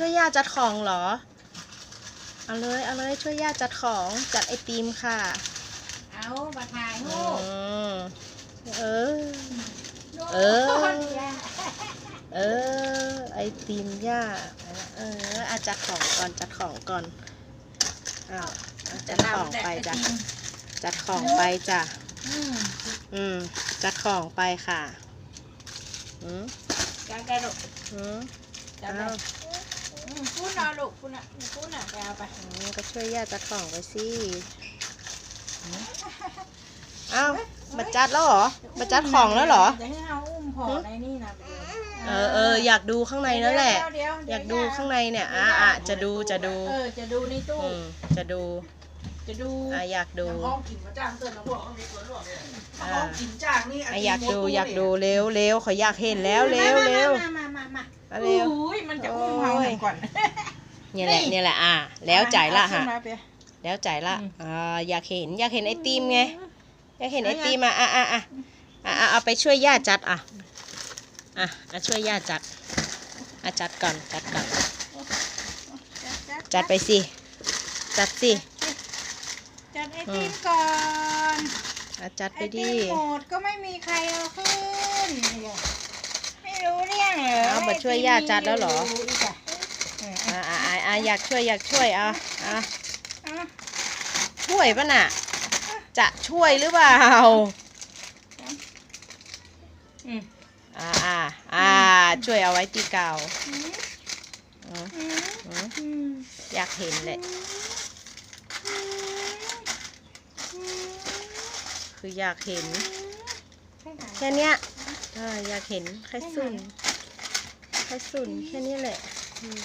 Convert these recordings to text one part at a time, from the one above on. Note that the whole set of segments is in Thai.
ช่วยย่าจัดของเหรอ เอาเลยเอาเลยช่วยย่าจัดของจัดไอติมค่ะเอามาถ่ายอืรูปมเออ เออ เออ ไอติมย่า เอออาจัดของก่อนจัดของก่อนอ้าวเอาจัดของไปจ้ะจัดของไปจ้ะอืมอืมจัดของไปค่ะอืมจับไปลูกอืมจับไป อ้าวอืมพูดเอาลูกพูดอะพูดอะไปเอาไปอืมก็ช่วยย่าจัดของไปสิอืมอ้าวมาจัดแล้วเหรอมาจัดของแล้วเหรอ จะให้เอาอุ้มพอในนี่นะเออเอออยากดูข้างในนั่นแหละเดี๋วเอยากดูข้างในเนี่ยอะอะจะดูจะดูเออจะดูในตู้ อืมจะดู จะดูอะอยากดู ห้องกินมาจ้างเตือนนะพวกห้องนี้ตัวหลวงเนี่ยอ่า ห้องกินจ้างนี่อะอยากดูอยากดูเร็วเร็วขออยากเห็นแล้วเร็วเร็วมามามามาอะเร็ว อุ้ยมันจะอุ้มเฮาโอ้ยหันก่อนเนี่ยแหละเนี่ยแหละอะแล้วจ่ายละเอาขึ้ฮะนมาเปีย แล้วจ่ายละอืม อ่าอยากเห็นอยากเห็นไอติมไง อยากเห็นไอติมอะอะอะอะอะอะเอาไปช่วยย่าจัดอะ อะอะช่วยย่าจัด อะจัดก่อนจัดก่อน จัดไปสิ จัดสิ จัดไอติมก่อนอะจัดไอไปติดิมหมดก็ไม่มีใครเอาขึ้น ไม่รู้เรื่องเหรอเอามาช่วยย่าจัดแล้วเหรอไติมมียู่อีกอะเอออะอะอะอะอยากช่วยอยากช่วยอะอะเอาช่วยปะน่ะ จะช่วยหรือเปล่าอืมอ่าอ่าอ่าช่วยเอาไว้ที่เก่าอืมอืมอืมอืมอืมอยากเห็นเลย อืม คืออยากเห็นให้หาแค่เนี้ยใช่อยากเห็นแค่สุ่นแค่สุ่นแค่นี้แหละอืม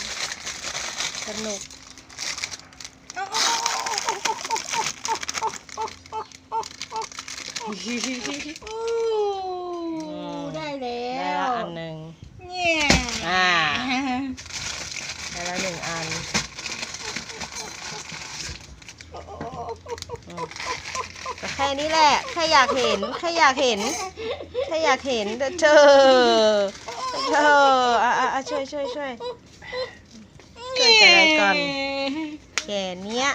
สนุกอู้ได้แล้ได้วละอันหนึ่งเนี่ยอ่าได้ละหนึ่งอันอืมก็ แค่นี้แหละแค่อยากเห็นแค่อยากเห็นแค่อยากเห็นเธอเธออะอะช่วยช่วยช่วยช่วยจะอะไรก่อนแค่เนี้ย